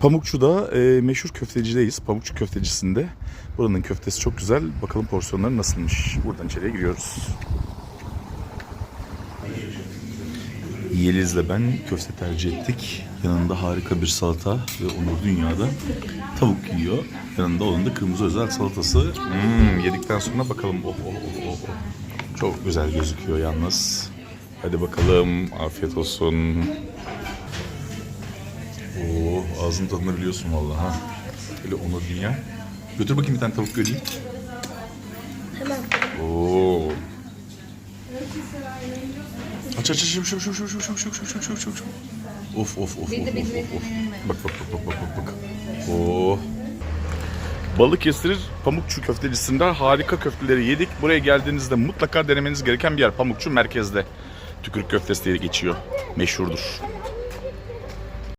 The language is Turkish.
Pamukçu'da e, meşhur köftecideyiz. Pamukçu köftecisinde. Buranın köftesi çok güzel. Bakalım porsiyonları nasılmış. Buradan içeriye giriyoruz. Yeliz'le ben köfte tercih ettik. Yanında harika bir salata ve Onur dünyada tavuk yiyor. Yanında onun da kırmızı özel salatası. Hmm, yedikten sonra bakalım. Oh, oh, oh, oh, oh. Çok güzel gözüküyor yalnız. Hadi bakalım. Afiyet olsun. Oo, ağzın tadını biliyorsun vallahi ha. Böyle Onur dünya. Götür bakayım bir tane tavuk göreyim. Hemen. Oo. Aç aç aç şu şu şu şu şu şu şu şu şu şu şu şu. Of of of of of of. of. Bak bak bak bak bak bak bak. Oo. Balıkesir Pamukçu köftecisinde harika köfteleri yedik. Buraya geldiğinizde mutlaka denemeniz gereken bir yer. Pamukçu merkezde. Tükürük köftesi diye geçiyor. Meşhurdur.